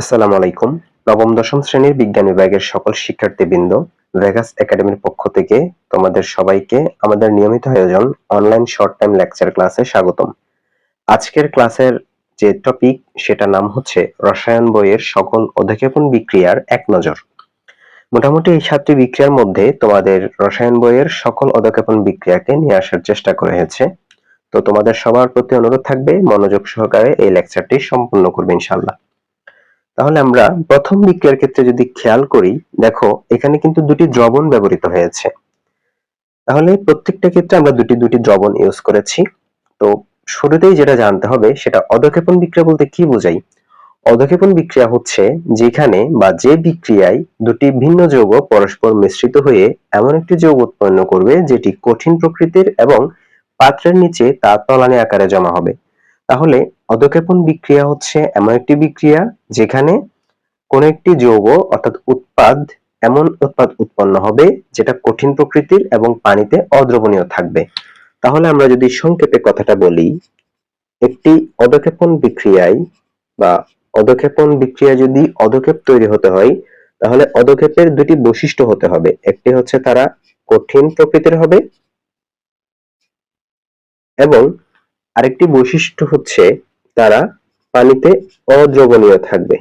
আসসালামু আলাইকুম। নবম, দশম শ্রেণির বিজ্ঞান বিভাগের সকল শিক্ষার্থীবৃন্দ ভেগাস একাডেমির পক্ষ থেকে তোমাদের সবাইকে আমাদের নিয়মিত আয়োজন অনলাইন শর্ট টাইম লেকচার ক্লাসে স্বাগতম। আজকের ক্লাসের যে টপিক সেটা নাম হচ্ছে রসায়ন বইয়ের সকল অধিক্ষেপণ বিক্রিয়ার এক নজর। মোটামুটি এই সাতটি বিক্রিয়ার মধ্যে তোমাদের রসায়ন বইয়ের সকল অধক্ষেপণ বিক্রিয়াকে নিয়ে আসার চেষ্টা করা হয়েছে। তো তোমাদের সবার প্রতি অনুরোধ থাকবে, মনোযোগ সহকারে এই লেকচারটি সম্পূর্ণ করবে ইনশাআল্লাহ। তাহলে আমরা প্রথম বিক্রিয়ার ক্ষেত্রে যদি খেয়াল করি, দেখো এখানে কিন্তু দুটি দ্রবণ ব্যবহৃত হয়েছে। তাহলে প্রত্যেকটা ক্ষেত্রে আমরা দুটি দুটি দ্রবণ ইউজ করেছি। তো শুরুতেই যেটা জানতে হবে, সেটা অধক্ষেপণ বিক্রিয়া বলতে কি বোঝাই? অধক্ষেপণ বিক্রিয়া হচ্ছে যেখানে বা যে বিক্রিয়ায় দুটি ভিন্ন যৌগ পরস্পর মিশ্রিত হয়ে এমন একটি যৌগ উৎপন্ন করবে, যেটি কঠিন প্রকৃতির এবং পাত্রের নিচে তা তলানি আকারে জমা হবে। তাহলে অধক্ষেপণ বিক্রিয়া হচ্ছে এমন একটি বিক্রিয়া যেখানে কোন একটি যৌগ অর্থাৎ উৎপাদ এমন উৎপাদ উৎপন্ন হবে যেটা কঠিন প্রকৃতির এবং পানিতে অদ্রবণীয় থাকবে। তাহলে আমরা যদি সংক্ষেপে কথাটা বলি, একটি অধক্ষেপণ বিক্রিয়ায় বা অধক্ষেপণ বিক্রিয়া যদি অধক্ষেপ তৈরি হতে হয়, তাহলে অধক্ষেপের দুটি বৈশিষ্ট্য হতে হবে। একটি হচ্ছে তারা কঠিন প্রকৃতির হবে এবং আরেকটি বৈশিষ্ট্য হচ্ছে তারা পানিতে অদ্রবণীয় থাকবে।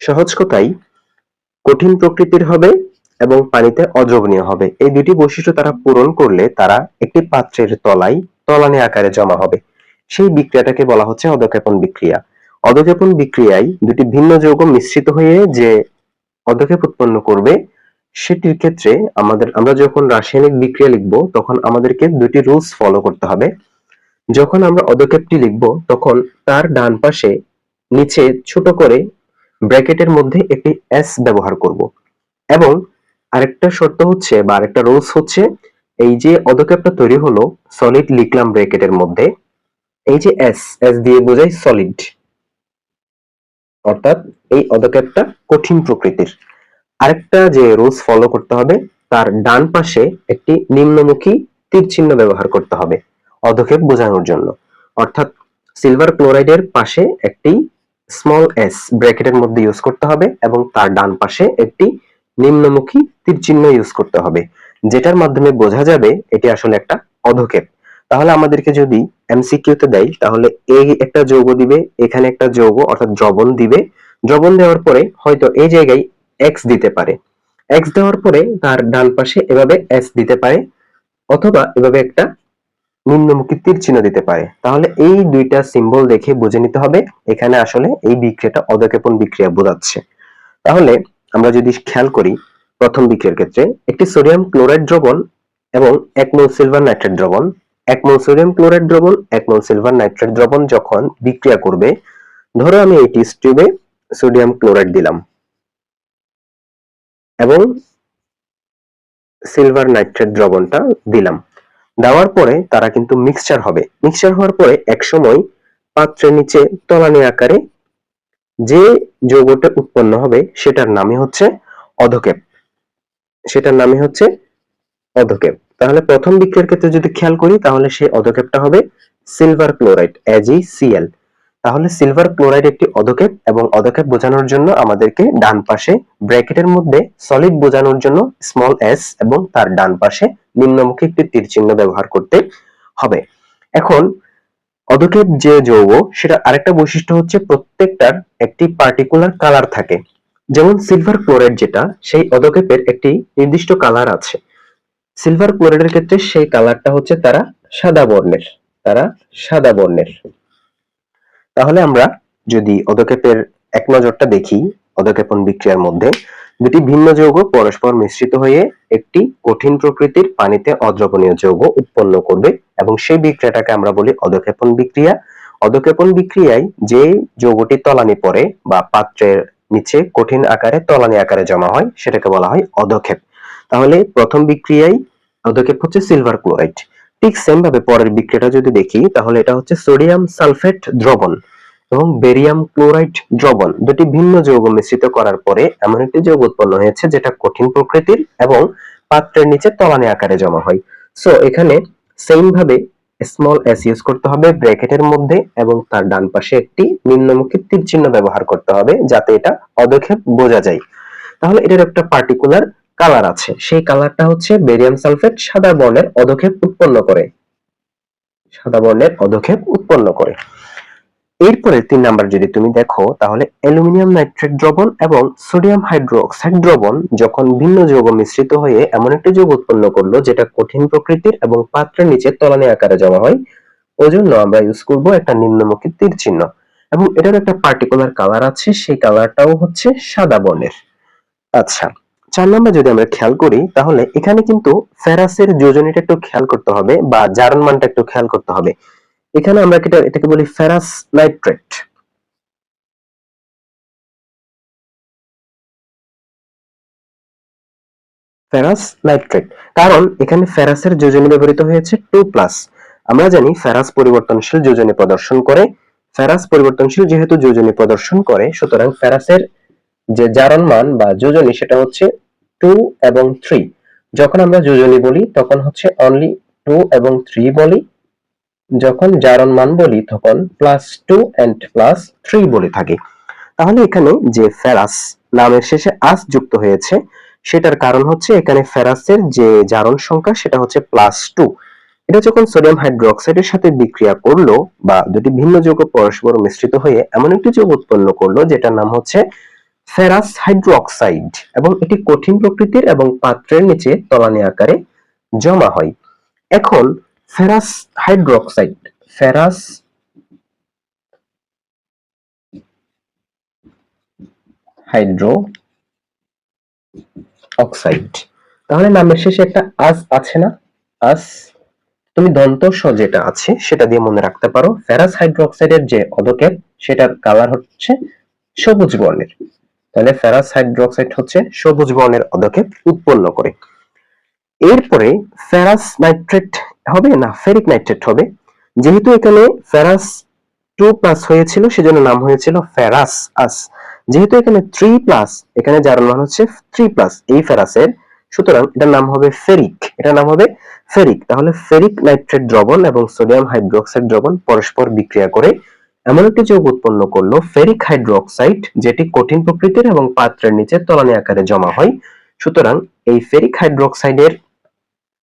সহজ কথাই, কঠিন প্রকৃতির হবে এবং পানিতে অদ্রবণীয় হবে। এই দুটি বৈশিষ্ট্য তারা পূরণ করলে তারা একটি পাত্রের তলায়, তলানি আকারে জমা হবে। সেই বিক্রিয়াটাকে বলা হচ্ছে অধক্ষেপণ বিক্রিয়া। অধক্ষেপণ বিক্রিয়ায় দুটি ভিন্ন যৌগ মিশ্রিত হয়ে যে অধক্ষেপ উৎপন্ন করবে, সেটির ক্ষেত্রে আমাদের, আমরা যখন রাসায়নিক বিক্রিয়া লিখব, তখন আমাদেরকে দুটি রুলস ফলো করতে হবে। যখন আমরা অধক্ষেপটি লিখব, তখন তার ডান পাশে নিচে ছোট করে ব্র্যাকেটের মধ্যে একটি এস ব্যবহার করব। এবং আরেকটা শর্ত হচ্ছে বা আরেকটা রুলস হচ্ছে, এই যে অধক্ষেপটা তৈরি হলো সলিড লিখলাম ব্র্যাকেটের মধ্যে, এই যে এস এস দিয়ে বোঝাই সলিড অর্থাৎ এই অধক্ষেপটা কঠিন প্রকৃতির। আরেকটা যে রুলস ফলো করতে হবে, তার ডান পাশে একটি নিম্নমুখী তীর চিহ্ন ব্যবহার করতে হবে। অধক্ষেপ বোঝানোর জন্য। অর্থাৎ সিলভার ক্লোরাইডের পাশে একটি স্মল এস ব্র্যাকেটের মধ্যে ইউজ করতে হবে এবং তার ডান পাশে একটি নিম্নমুখী তীর চিহ্ন ইউজ করতে হবে। যেটার মাধ্যমে বোঝা যাবে এটি আসলে একটা অধক্ষেপ তাহলে আমাদেরকে যদি এমসিকিউতে দেয়, তাহলে এই একটা যৌগ দিবে, এখানে একটা যৌগ, অর্থাৎ দ্রবণ দিবে। দ্রবণ দেওয়ার পরে হয়তো এই জায়গায় এক্স দিতে পারে। এক্স দেওয়ার পরে তার ডান পাশে এভাবে এস দিতে পারে, অথবা এভাবে একটা নিম্নমুখী তীর চিহ্ন দিতে পারে। তাহলে এই দুইটা সিম্বল দেখে বুঝে নিতে হবে, এখানে আসলে এই বিক্রিয়াটা অধক্ষেপণ বিক্রিয়া বোঝাচ্ছে। তাহলে আমরা যদি খেয়াল করি, প্রথম বিক্রিয়ার ক্ষেত্রে একটি সোডিয়াম ক্লোরাইড দ্রবণ এবং এক মোল সিলভার নাইট্রেট দ্রবণ। এক মোল সোডিয়াম ক্লোরাইড দ্রবণ, এক মোল সিলভার নাইট্রেট দ্রবণ যখন বিক্রিয়া করবে, ধরো আমি এই টেস্ট টিউবে সোডিয়াম ক্লোরাইড দিলাম এবং সিলভার নাইট্রেট দ্রবণটা দিলাম। দেওয়ার পরে তারা কিন্তু মিক্সচার হবে। মিক্সচার হওয়ার পরে এক সময় পাত্রের নিচে তলানি আকারে যে যৌগটা উৎপন্ন হবে সেটার নামই হচ্ছে অধকেপ। সেটার নামই হচ্ছে অধকেপ। তাহলে প্রথম বিক্রিয়ার ক্ষেত্রে যদি খেয়াল করি, তাহলে সেই অধকেপটা হবে সিলভার ক্লোরাইড সিএল তাহলে সিলভার ক্লোরাইড একটি অধক্ষেপ এবং অধক্ষেপ বোঝানোর জন্য আমাদেরকে ডান পাশে ব্র্যাকেটের মধ্যে সলিড বোঝানোর জন্য স্মল এস এবং তার ডান পাশে নিম্নমুখী একটি তীর চিহ্ন ব্যবহার করতে হবে। এখন অধক্ষেপ যে যৌগ সেটা আরেকটা বৈশিষ্ট্য হচ্ছে প্রত্যেকটার একটি পার্টিকুলার কালার থাকে। যেমন সিলভার ক্লোরাইড যেটা, সেই অধক্ষেপের একটি নির্দিষ্ট কালার আছে। সিলভার ক্লোরাইডের ক্ষেত্রে সেই কালারটা হচ্ছে তারা সাদা বর্ণের, তারা সাদা বর্ণের। তাহলে আমরা যদি অধক্ষেপের এক নজরটা দেখি অধক্ষেপণ বিক্রিয়ার মধ্যে, দুটি ভিন্ন যৌগ পরস্পর মিশ্রিত হয়ে একটি কঠিন প্রকৃতির পানিতে অদ্রবণীয় যৌগ উৎপন্ন করবে এবং সেই বিক্রিয়াটাকে আমরা বলি অধক্ষেপণ বিক্রিয়া। অধক্ষেপণ বিক্রিয়ায় যে যৌগটি তলানি পড়ে বা পাত্রের নিচে কঠিন আকারে তলানি আকারে জমা হয়, সেটাকে বলা হয় অধক্ষেপ তাহলে প্রথম বিক্রিয়ায় অধক্ষেপ হচ্ছে সিলভার ক্লোরাইড। ঠিক সেম ভাবে পরের বিক্রিয়াটা যদি দেখি, তাহলে এটা হচ্ছে সোডিয়াম সালফেট দ্রবণ এবং বেরিয়াম ক্লোরাইড দ্রবণ। দুটি ভিন্ন যৌগ মিশ্রিত করার পরে এমন একটি যৌগ উৎপন্ন হয়েছে, যেটা কঠিন প্রকৃতির এবং পাত্রের নিচে তলানি আকারে জমা হয়। সো এখানে সেম ভাবে স্মল এস ইউজ করতে হবে ব্র্যাকেটের মধ্যে এবং তার ডান পাশে একটি নিম্নমুখী তীর চিহ্ন ব্যবহার করতে হবে, যাতে এটা পদক্ষেপ বোঝা যায়। তাহলে এটার একটা পার্টিকুলার কালার আছে। সেই কালারটা হচ্ছে বেরিয়াম সালফেট, সাদা বর্ণের অধক্ষেপ উৎপন্ন করে। সাদা বর্ণের অধক্ষেপ উৎপন্ন করে। এরপরে তিন নাম্বার যদি তুমি দেখো, তাহলে অ্যালুমিনিয়াম নাইট্রেট দ্রবণ এবং সোডিয়াম হাইড্রোক্সাইড দ্রবণ যখন ভিন্ন যৌগ মিশ্রিত হয়ে এমন একটি যৌগ উৎপন্ন করল, যেটা কঠিন প্রকৃতির এবং পাত্রের নিচে তলানি আকারে জমা হয় ওই জন্য আমরা ইউজ করব একটা নিম্নমুখী তীর চিহ্ন। এবং এটার একটা পার্টিকুলার কালার আছে, সেই কালারটাও হচ্ছে সাদা বর্ণের। আচ্ছা চার নাম্বার যদি আমরা খেয়াল করি, তাহলে এখানে কিন্তু ফেরাসের যোজনীটা একটু খেয়াল করতে হবে বা জারণ মানটা একটু খেয়াল করতে হবে। এখানে আমরা এটা এটাকে বলি ফেরাস নাইট্রেট। Ferrous nitrate. কারণ এখানে ফেরাসের যোজনী ব্যবহৃত হয়েছে টু প্লাস। আমরা জানি ফেরাস পরিবর্তনশীল যোজনী প্রদর্শন করে। ফেরাস পরিবর্তনশীল যেহেতু যোজনী প্রদর্শন করে, সুতরাং ফেরাসের যে জারণ মান বা যোজনী সেটা হচ্ছে টু এবং থ্রি যখন আমরা যোজনী বলি, তখন হচ্ছে অনলি টু এবং থ্রি বলি। যখন জারণ মান বলি, তখন plus two and plus three বলে থাকি। তাহলে এখানে যে ফেরাস নামের শেষে আস যুক্ত হয়েছে, সেটার কারণ হচ্ছে এখানে ফেরাসের যে জারণ সংখ্যা, সেটা হচ্ছে প্লাস টু এটা যখন সোডিয়াম হাইড্রোক্সাইডের সাথে বিক্রিয়া করল বা দুটি ভিন্ন যৌগ পরস্পর মিশ্রিত হয়ে এমন একটি যৌগ উৎপন্ন করল, যেটার নাম হচ্ছে ফেরাস হাইড্রোক্সাইড এবং এটি কঠিন প্রকৃতির এবং পাত্রের নিচে তলানি আকারে জমা হয়। এখন ferrous hydroxide ferrous hydro oxide তাহলে নামের শেষে একটা আস আছে না? আস তুমি দন্ত স যেটা আছে, সেটা দিয়ে মনে রাখতে পারো। ফেরাস হাইড্রোক্সাইডের যে অধক্ষেপ সেটার কালার হচ্ছে সবুজ বর্ণের। তাহলে ফেরাস হাইড্রোক্সাইড হচ্ছে সবুজ বর্ণের অধক্ষেপ উৎপন্ন করে। এরপরে ফেরাস নাইট্রেট হবে না ফেরিক নাইট্রেট হবে। যেহেতু এখানে ফেরাস টু প্লাস হয়েছিল, সেজন্য নাম হয়েছিল ফেরাস আস। যেহেতু এখানে থ্রি প্লাস, এখানে যার মান হচ্ছে থ্রি প্লাস, এই ফেরাসের, সুতরাং এটার নাম হবে ফেরিক। এটার নাম হবে ফেরিক। তাহলে ফেরিক নাইট্রেট দ্রবণ এবং সোডিয়াম হাইড্রোক্সাইড দ্রবণ পরস্পর বিক্রিয়া করে এমন একটি যৌগ উৎপন্ন করল ফেরিক হাইড্রোক্সাইড যেটি কঠিন প্রকৃতির এবং পাত্রের নিচে তলানি আকারে জমা হয়। সুতরাং এই ফেরিক হাইড্রোক্সাইডের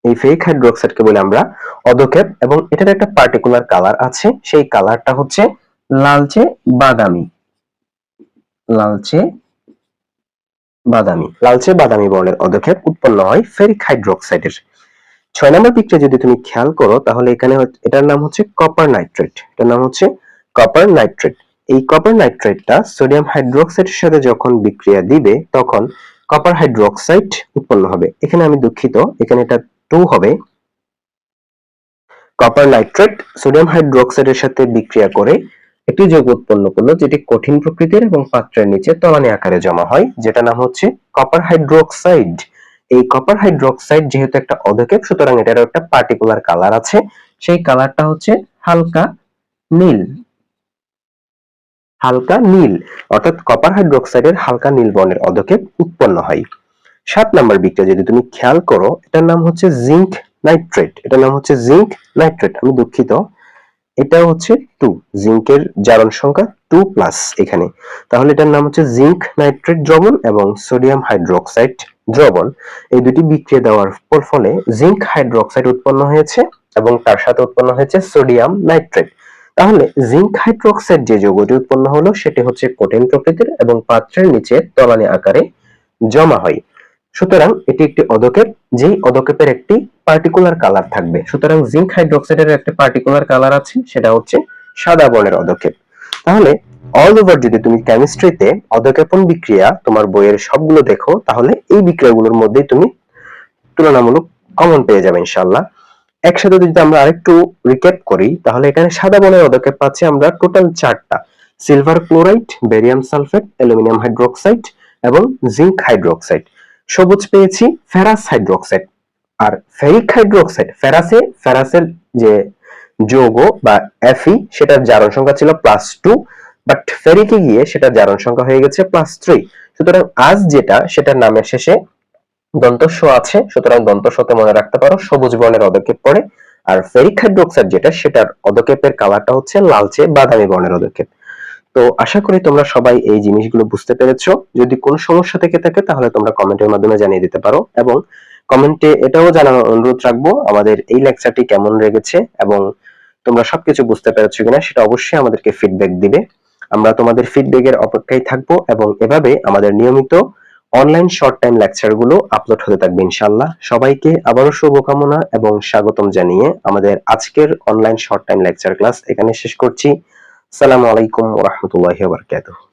এই ফেরিক হাইড্রোক্সাইডকে বলে আমরা অধক্ষেপ এবং এটার একটা পার্টিকুলার কালার আছে, সেই কালারটা হচ্ছে লালচে বাদামি। লালচে বাদামি লালচে বাদামি বর্ণের অধক্ষেপ উৎপন্ন হয় ফেরিক হাইড্রোক্সাইডের ছয় নম্বর পিকচার যদি তুমি খেয়াল করো, তাহলে এখানে এটার নাম হচ্ছে কপার নাইট্রেট এটার নাম হচ্ছে কপার নাইট্রেট এই কপার নাইট্রেটটা সোডিয়াম হাইড্রোক্সাইডের সাথে যখন বিক্রিয়া দিবে, তখন কপার হাইড্রোক্সাইড উৎপন্ন হবে। এখানে আমি দুঃখিত, এখানে এটা টু হবে। কপার নাইট্রেট সোডিয়াম হাইড্রোক্সাইডের সাথে বিক্রিয়া করে একটি যৌগ উৎপন্ন করল, যেটি কঠিন প্রকৃতির এবং পাত্রের নিচে তলানি আকারে জমা হয় যেটা নাম হচ্ছে কপার হাইড্রোক্সাইড এই কপার হাইড্রোক্সাইড যেহেতু একটা অধক্ষেপ সুতরাং এটার একটা পার্টিকুলার কালার আছে। সেই কালারটা হচ্ছে হালকা নীল। হালকা নীল, অর্থাৎ কপার হাইড্রোক্সাইডের হালকা নীল বর্ণের অধক্ষেপ উৎপন্ন হয়। সাত নাম্বার বিটটা যদি তুমি খেয়াল করো, এটার নাম হচ্ছে জিঙ্ক নাইট্রেট এটার নাম হচ্ছে জিঙ্ক নাইট্রেট আমি দুঃখিত। এটা হচ্ছে টু জিঙ্কের জারণ সংখ্যা টু প্লাস এখানে। তাহলে এটার নাম হচ্ছে জিঙ্ক নাইট্রেট দ্রবণ এবং সোডিয়াম হাইড্রোক্সাইড দ্রবণ। এই দুটি বিক্রিয়া দেওয়ার ফলে জিঙ্ক হাইড্রোক্সাইড উৎপন্ন হয়েছে এবং তার সাথে উৎপন্ন হয়েছে সোডিয়াম নাইট্রেট তাহলে জিঙ্ক হাইড্রোক্সাইড যে যৌগটি উৎপন্ন হলো, সেটি হচ্ছে কঠিন প্রকৃতির এবং পাত্রের নিচে তলানি আকারে জমা হয়। সুতরাং এটি একটি অধক্ষেপ যেই অধক্ষেপের একটি পার্টিকুলার কালার থাকবে। সুতরাং জিঙ্ক হাইড্রোক্সাইডের একটা পার্টিকুলার কালার আছে, সেটা হচ্ছে সাদা বর্ণের অধক্ষেপ তাহলে অল ওভার যদি তুমি কেমিস্ট্রিতে অধক্ষেপণ বিক্রিয়া তোমার বইয়ের সবগুলো দেখো, তাহলে এই বিক্রিয়াগুলোর মধ্যেই তুমি তুলনামূলক কমন পেয়ে যাবে, ইনশাআল্লাহ। একসাথে যদি আমরা আরেকটু রিক্যাপ করি, তাহলে এখানে সাদা বর্ণের পদক্ষেপ পাচ্ছি আমরা টোটাল চারটা। Silver chloride barium sulphate aluminium hydroxide এবং জিঙ্ক হাইড্রোক্সাইড সবুজ পেয়েছি ফেরাস হাইড্রোক্সাইড আর ফেরিক হাইড্রোক্সাইড ফেরাসে ফেরাসের যে যৌগ বা এফি সেটার জারণ সংখ্যা ছিল প্লাস টু বাট ফেরিকে গিয়ে সেটা জারণ সংখ্যা হয়ে গেছে প্লাস থ্রি সুতরাং আজ যেটা, সেটার নামের শেষে দন্তস্ব আছে, সুতরাং দন্তস্বতে মনে রাখতে পারো, সবুজ বর্ণের অদক্ষেপ পড়ে আর ফেরিক হাইড্রোক্সাইড যেটা, সেটার অদক্ষেপের কালারটা হচ্ছে লালচে বাদামি বর্ণের অদক্ষেপ তো আশা করি তোমরা সবাই এই জিনিসগুলো বুঝতে পেরেছ। যদি কোনো সমস্যা থেকে থাকে, তাহলে তোমরা কমেন্টের মাধ্যমে জানিয়ে দিতে পারো। এবং কমেন্টে এটাও জানানোর অনুরোধ রাখব, আমাদের এই লেকচারটি কেমন লেগেছে এবং তোমরা সবকিছু বুঝতে পেরেছ কিনা, সেটা অবশ্যই আমাদেরকে ফিডব্যাক দিবে। আমরা তোমাদের ফিডব্যাকের অপেক্ষায় থাকব এবং এভাবে আমাদের নিয়মিত অনলাইন শর্ট টাইম লেকচারগুলো আপলোড হতে থাকবে ইনশাল্লাহ সবাইকে আবারও শুভকামনা এবং স্বাগতম জানিয়ে আমাদের আজকের online short time lecture class এখানে শেষ করছি। সালামু আলাইকুম রহমতুল্লাহ বারাকাতুহু।